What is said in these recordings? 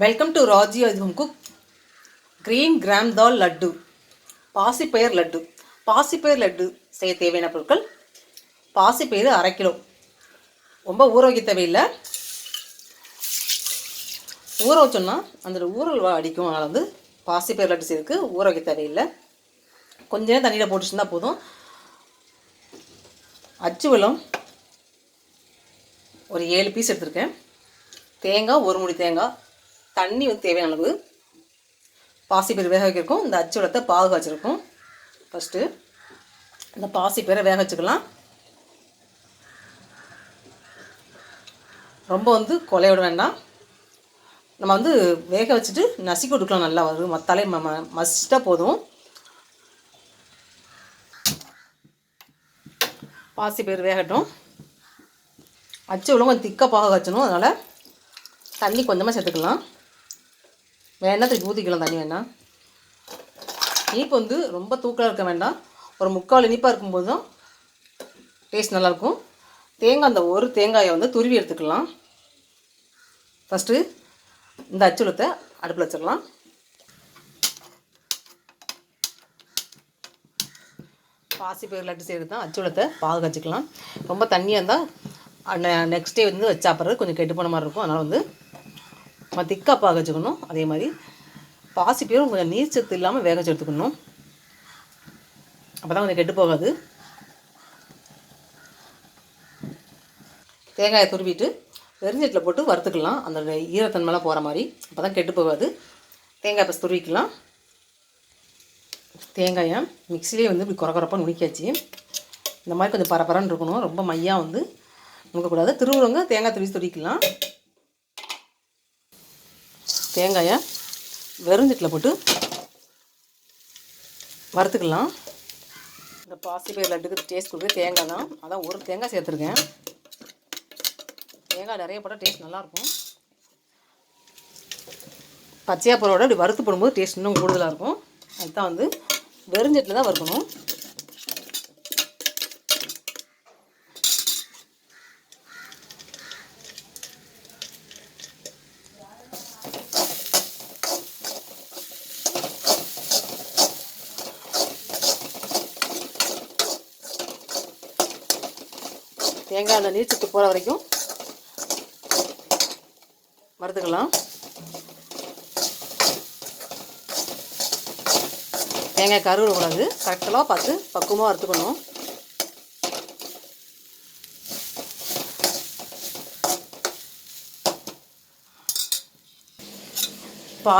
Welcome to Raji home cook green gram dal laddu பாசிப்பயிர் laddu பாசிப்பயிர் லட்டு செய்ய தேவையான பொருட்கள். பாசிப்பயிறு அரை கிலோ. ரொம்ப ஊற வைக்க தேவையில்லை. ஊற வச்சோம்னா அந்த ஊறல் அடிக்கும். அதனால் வந்து பாசிப்பயிர் லட்டு செய்யறதுக்கு ஊற வைக்க தேவையில்லை. கொஞ்ச நேரம் தண்ணியில் போட்டுச்சுருந்தா போதும். அச்சு வெல்லம் ஒரு ஏழு பீஸ் எடுத்திருக்கேன். தேங்காய் ஒரு முடி தேங்காய். தண்ணி வந்து தேவையான அளவு பாசிப்பயிறு வேக வைக்கிறக்கும் இந்த அச்சு வெள்ளத்தை பாகு காய்ச்சிருக்கோம் ஃபஸ்ட்டு இந்த பாசிப்பயிரை வேக வச்சுக்கலாம். ரொம்ப வந்து கொலையோட வேண்டாம். நம்ம வந்து வேக வச்சுட்டு நசுக்கி விட்டுக்கலாம் நல்லா வரும் மத்தாலே ம ம- மசிச்சிட்டா போதும். பாசிப்பயிறு வேகட்டும். அச்சு வெல்லம் கொஞ்சம் திக்காக பாக வச்சணும் அதனால் தண்ணி கொஞ்சமாக சேர்த்துக்கலாம். வேணா திருப்பி ஊற்றிக்கலாம் தண்ணி வேணாம் இனிப்பு வந்து ரொம்ப தூக்கலாக இருக்க வேண்டாம். ஒரு முக்கால் இனிப்பாக இருக்கும்போது தான் டேஸ்ட் நல்லாயிருக்கும் தேங்காய் அந்த ஒரு தேங்காயை வந்து துருவி எடுத்துக்கலாம். ஃபஸ்ட்டு இந்த அச்சுலத்தை அடுப்பில் வச்சிடலாம். பாசி பயிர் லட்டு செய்கிறது தான் அச்சுலத்தை பாதுகாச்சிக்கலாம் ரொம்ப தண்ணியாக இருந்தால் நெக்ஸ்ட் டே வந்து வச்சாப்பிட்றது கொஞ்சம் கெட்டு போன மாதிரி இருக்கும். அதனால் வந்து திக்காக பாக வச்சுக்கணும் அதே மாதிரி பாசி பேரும் கொஞ்சம் நீர் சத்து இல்லாமல் வேக வச்சு எடுத்துக்கணும். அப்போ தான் கொஞ்சம் கெட்டு போகாது. தேங்காயை துருவிட்டு வெறிஞ்சட்டில் போட்டு வறுத்துக்கலாம். அந்த ஈரத்தன்மைலாம் போகிற மாதிரி. அப்போ தான் கெட்டு போகாது. தேங்காய் பஸ் துருவிக்கலாம். தேங்காயை மிக்சிலே வந்து இப்படி குறை நுணிக்காச்சு இந்த மாதிரி கொஞ்சம் பரபரன்னு இருக்கணும். ரொம்ப மையாக வந்து நுணுக்கக்கூடாது. திருவுறவங்க தேங்காய் துருவி துடிக்கலாம் தேங்காயை வெறுஞ்சட்டில் போட்டு வறுத்துக்கலாம். இந்த பாசிப்பயிர் லட்டுக்கு டேஸ்ட் கொடுக்குறது தேங்காய் தான். அதான் ஒரு தேங்காய் சேர்த்துருக்கேன். தேங்காய் நிறைய போட்டால் டேஸ்ட் நல்லாயிருக்கும். பச்சையாக போகிறோட அப்படி வறுத்து போடும்போது டேஸ்ட் இன்னும் கூடுதலாக இருக்கும். அதுதான் வந்து வெறுஞ்சட்டில் தான் வறுக்கணும். தேங்காய் அந்த நீர் சத்து போகிற வரைக்கும் வறுத்துக்கலாம். தேங்காய் கருவிடக்கூடாது கரெக்டெல்லாம் பார்த்து பக்குவமாக வறுத்துக்கணும்.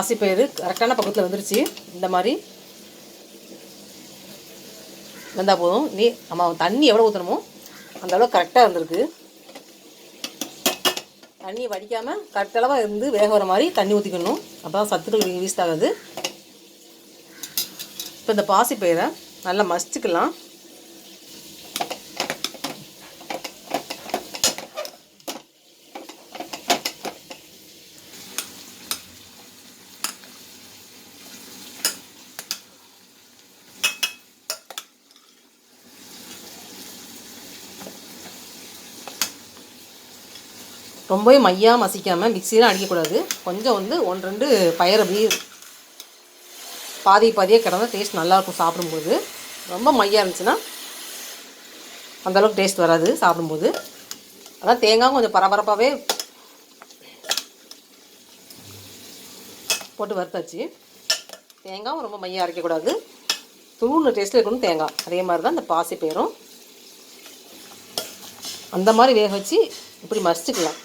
ஆசிப்பயிறு கரெக்டான பக்கத்தில் வந்துருச்சு. இந்த மாதிரி வந்தால் போதும். நீ நம்ம தண்ணி எவ்வளோ ஊற்றணுமோ அந்த அளவு கரெக்டாக இருந்திருக்கு தண்ணியை வடிக்காமல் கரெக்டளவாக இருந்து வேக வர மாதிரி தண்ணி ஊற்றிக்கணும் அப்போ தான் சத்துக்கள் வேஸ்ட் ஆகாது. இப்போ இந்த பாசிப்பயிரை நல்லா மசிச்சுக்கலாம். ரொம்பவே மையாக மசிக்காமல் மிக்சிலாம் அடிக்கக்கூடாது. கொஞ்சம் வந்து ஒன்று ரெண்டு பயிர் அப்படி பாதி பாதியாக கிடந்தா டேஸ்ட் நல்லாயிருக்கும் சாப்பிடும்போது. ரொம்ப மையாக இருந்துச்சுன்னா அந்தளவுக்கு டேஸ்ட் வராது சாப்பிடும்போது. அதான் தேங்காய் கொஞ்சம் பரபரப்பாகவே போட்டு வறுத்தாச்சு. தேங்காயும் ரொம்ப மையாக அரைக்கக்கூடாது. தூள் டேஸ்ட்டில் இருக்கணும் தேங்காய். அதே மாதிரி தான் இந்த பாசி பேரும் அந்த மாதிரி வேக வச்சு இப்படி மசிச்சுக்கலாம்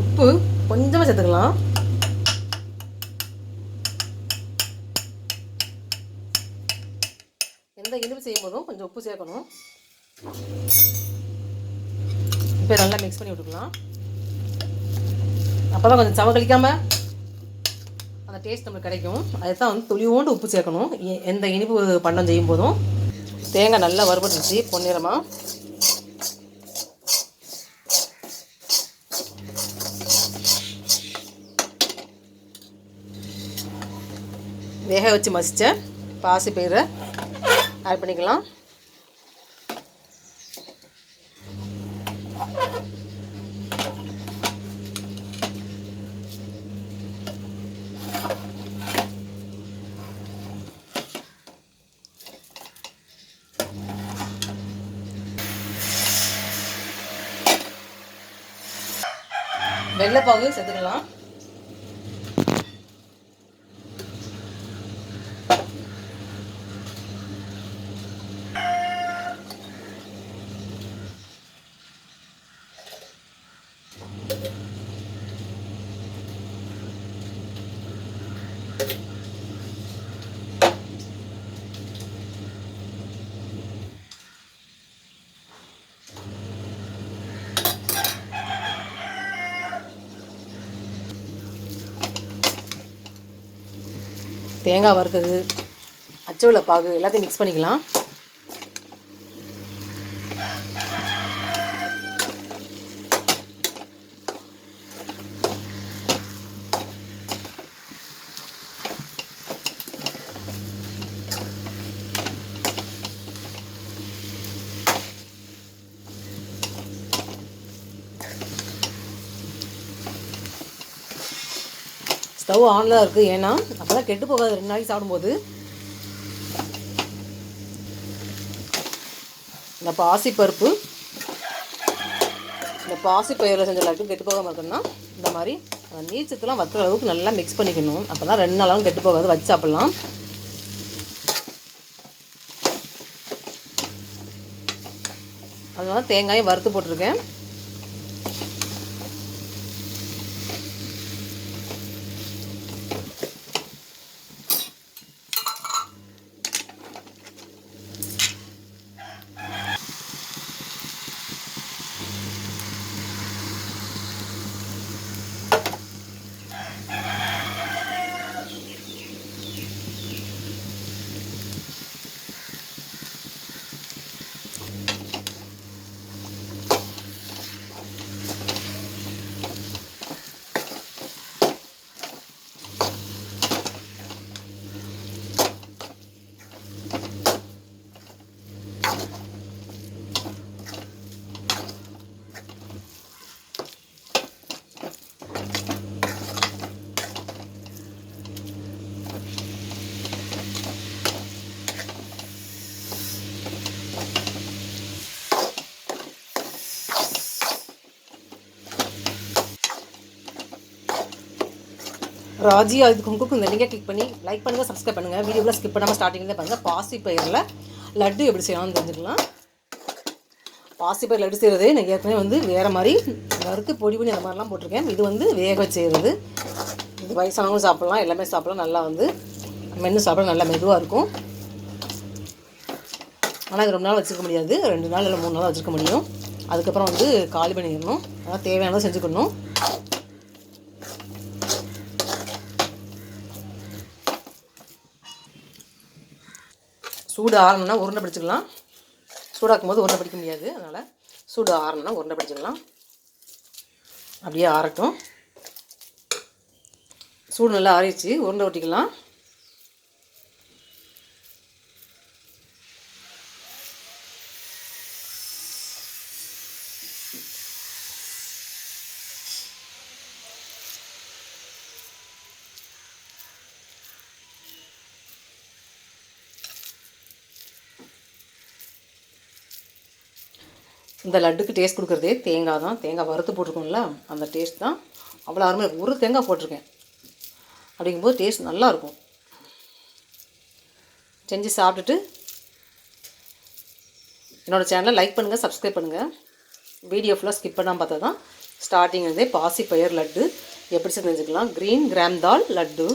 உப்பு கொஞ்சமாக சேர்த்துக்கலாம் தான் இனிப்பு செய்யும் போதும் கொஞ்சம் உப்பு சேர்க்கணும். இப்போ நல்லா மிக்ஸ் பண்ணி விட்டுக்கலாம். அப்போ தான் கொஞ்சம் சவகலிக்காமல் அந்த டேஸ்ட் நம்மளுக்கு கிடைக்கும். அதுதான் வந்து துளியோண்டு உப்பு சேர்க்கணும். எந்த இனிப்பு பண்ணம் செய்யும் போதும் தேங்காய் நல்லா வறுபட்டுருச்சு பொன்னிறமாக வேக வச்சு மசித்த பாசி பயிரை ஆட் பண்ணிக்கலாம். வெள்ளைப்பாகு சேர்த்துக்கலாம். தேங்காய் வறுத்தது அச்சவலை பாகு எல்லாத்தையும் மிக்ஸ் பண்ணிக்கலாம். ஸ்டவ் ஆனில் தான் இருக்குது ஏன்னா அப்போ தான் கெட்டு போகாது. ரெண்டு நாளைக்கு சாப்பிடும்போது. இந்த பாசிப்பருப்பு. இந்த பாசி பயிரில் செஞ்ச லட்டு கெட்டு போகாமல் இருக்குன்னா இந்த மாதிரி அந்த வத்துற அளவுக்கு நல்லா மிக்ஸ் பண்ணிக்கணும். அப்போ தான் ரெண்டு நாளாகவும் கெட்டு போகாது. வச்சு சாப்பிட்லாம். அதனால தேங்காயும் வறுத்து போட்டிருக்கேன். ராஜி ஆயுது குங்குக்கு இந்த லிங்கை கிளிக் பண்ணி லைக் பண்ணுங்கள் சப்ஸ்கிரைப் பண்ணுங்கள் வீடியோவில் ஸ்கிப் பண்ணாமல் ஸ்டார்டிங்லேயே பாருங்கள் பாசி பயிரில் லட்டு எப்படி செய்யலாம்னு தெரிஞ்சுக்கலாம். பாசி பயிர் லட்டு செய்கிறது நான் ஏற்கனவே வந்து வேறு மாதிரி வறுத்து பொடி பண்ணி அந்த மாதிரிலாம் போட்டிருக்கேன். இது வந்து வேக செய்கிறது இது வயசானவங்களும் சாப்பிட்லாம் எல்லாமே சாப்பிடலாம். நல்லா வந்து மென்று சாப்பிட நல்லா மெதுவாக இருக்கும். ஆனால் இது ரொம்ப நாள் வச்சுக்க முடியாது. ரெண்டு நாள் இல்லை மூணு நாள் வச்சுருக்க முடியும். அதுக்கப்புறம் வந்து காலி பண்ணிடணும். அதான் தேவையானதை செஞ்சுக்கணும். சூடு ஆறணும்னா உருண்டை பிடிச்சிக்கலாம். சூடாக்கும் போது உருண்டை பிடிக்க முடியாது. அதனால் சூடு ஆறணும்னா உருண்டை பிடிச்சிக்கலாம். அப்படியே ஆறட்டும். சூடு நல்லா ஆறிடுச்சு. உருண்டை ஒட்டிக்கலாம். இந்த லட்டுக்கு டேஸ்ட் கொடுக்குறதே தேங்காய் தான். தேங்காய் வறுத்து போட்டிருக்கோம்ல அந்த டேஸ்ட் தான். அவ்வளோ அருமையாக ஒரு தேங்காய் போட்டிருக்கேன். அப்படிங்கும்போது டேஸ்ட் நல்லாயிருக்கும் செஞ்சு சாப்பிட்டுட்டு என்னோடய சேனலை லைக் பண்ணுங்கள் சப்ஸ்கிரைப் பண்ணுங்கள் வீடியோ ஃபுல்லாக ஸ்கிப் பண்ணாமல் பார்த்தா தான் ஸ்டார்டிங் வந்து பாசி பயிர் லட்டு. எப்படி செஞ்சுக்கலாம் க்ரீன் கிராம் தால் லட்டு.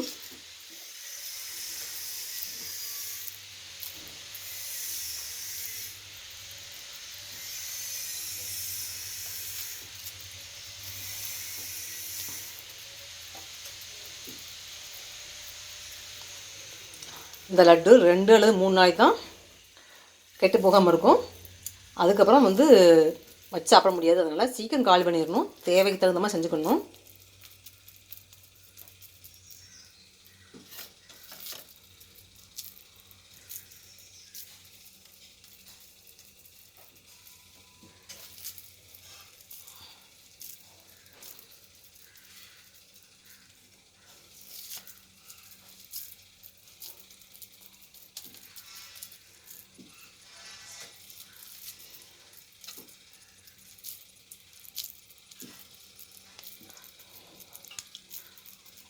இந்த லட்டு ரெண்டு அல்லது மூணு நாளைக்கு தான் கெட்டு போகாமல் இருக்கும். அதுக்கப்புறம் வந்து வச்சு சாப்பிட முடியாது. அதனால் சீக்கிரம் காலி பண்ணிடணும். தேவைக்கு தகுந்த மாதிரி செஞ்சுக்கணும்.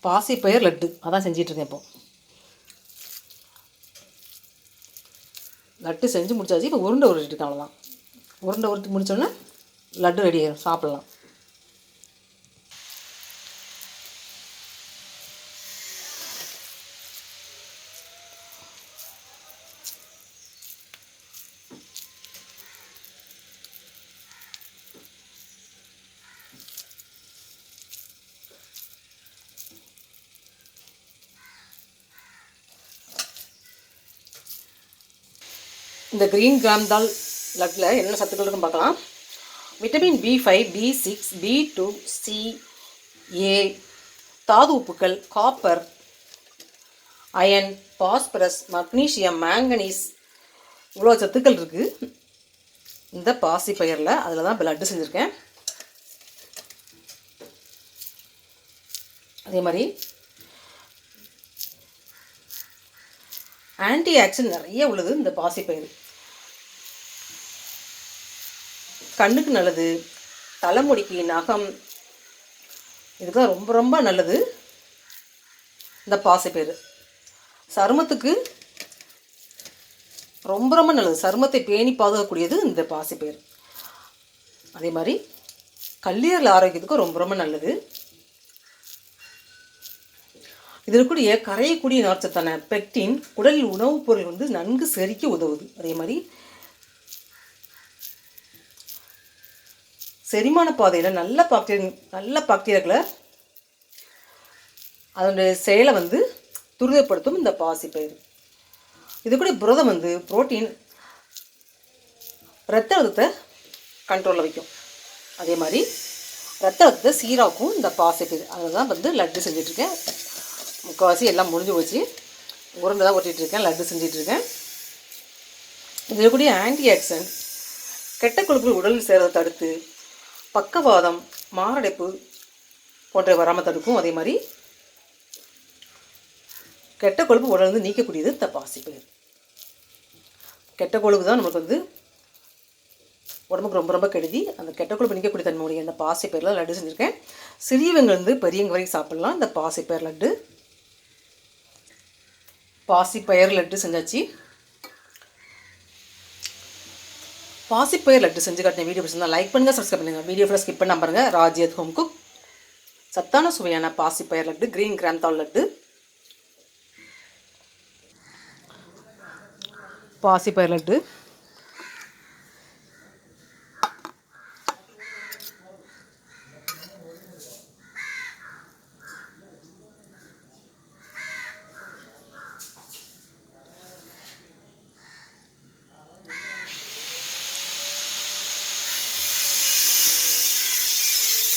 பாசிப்பயிர் லட்டு. அதான் செஞ்சிட்ருக்கேன் இப்போ. லட்டு செஞ்சு முடிச்சாச்சு. இப்போ உருண்டை உருட்டிட்டு அவ்வளோதான் உருண்டை உருட்டி முடித்தோடனே லட்டு ரெடி ஆகிடும் சாப்பிட்லாம். இந்த க்ரீன் கிராம் தால் லட்டில் என்னென்ன சத்துக்கள் இருக்குன்னு பார்க்கலாம். Vitamin B five B six B two C A தாது உப்புக்கள் copper iron phosphorus magnesium manganese இவ்வளோ சத்துக்கள் இருக்குது இந்த பாசி பயிரில் அதில் தான் இப்போ லட்டு செஞ்சுருக்கேன். அதே மாதிரி ஆன்டி ஆக்சிடென்ட் நிறைய உள்ளது இந்த பாசிப்பயிறு கண்ணுக்கு நல்லது தலைமுடிக்கு நகம் இதுக்கெல்லாம் ரொம்ப ரொம்ப நல்லது இந்த பாசிப்பயிறு சருமத்துக்கு ரொம்ப ரொம்ப நல்லது. சருமத்தை பேணி பாதுகாக்கக்கூடியது இந்த பாசிப்பயிறு அதே மாதிரி கல்லீரல் ஆரோக்கியத்துக்கும் ரொம்ப ரொம்ப நல்லது. இதற்குரிய கரையக்கூடிய நார்ச்சத்தான பெக்டின் உடலில் உணவுப் பொருள் வந்து நன்கு செரிக்க உதவுது. அதே மாதிரி செரிமான பாதையில் நல்ல பாக்டீரியா நல்ல பாக்டீரியாக்களை அதனுடைய செயலை வந்து துரிதப்படுத்தும் இந்த பாசிப்பயிறு. இது கூட புரதம் வந்து புரோட்டீன் ரத்த அழுத்தத்தை கண்ட்ரோலில் வைக்கும். அதே மாதிரி ரத்த அழுத்தத்தை சீராக்கும் இந்த பாசிப்பயிறு. அதில் தான் வந்து லட்டு செஞ்சிட்ருக்கேன் முக்கால்வாசி எல்லாம் முடிஞ்சு போச்சு. உருண்டை தான் ஒட்டிகிட்டு இருக்கேன் லட்டு செஞ்சிட்ருக்கேன் இருக்கேன் இதில் கூடிய ஆன்டி ஆக்சிடென்ட் கெட்ட கொழுப்புகள் உடலில் சேரதை தடுத்து பக்கவாதம் மாரடைப்பு போன்ற வராமல் தடுக்கும். அதே மாதிரி கெட்ட கொழுப்பு உடலிருந்து நீக்கக்கூடியது இந்த பாசிப்பயிர் கெட்ட கொழுப்பு தான் நமக்கு வந்து உடம்புக்கு ரொம்ப ரொம்ப கெடுதி. அந்த கெட்ட கொழுப்பு நீக்கக்கூடிய தன்மையுடைய இந்த பாசிப்பயிரில் லட்டு செஞ்சுருக்கேன். சிறியவங்கலேருந்து பெரியவங்க வரைக்கும் சாப்பிட்லாம். இந்த பாசிப்பயிர் லட்டு பாசிப்பயர் லட்டு செஞ்சாச்சு. பாசிப்பயர் லட்டு செஞ்சு காட்டின வீடியோ பிடிச்சிருந்தா லைக் பண்ணுங்கள் சப்ஸ்கிரைப் பண்ணுங்கள் வீடியோ ஃபுல்லாக ஸ்கிப் பண்ண பாருங்கள் ராஜியத் ஹோம் குக் சத்தான சுவையான பாசிப்பயர் லட்டு கிரீன் கிராந்தால் லட்டு. பாசிப்பயர் லட்டு.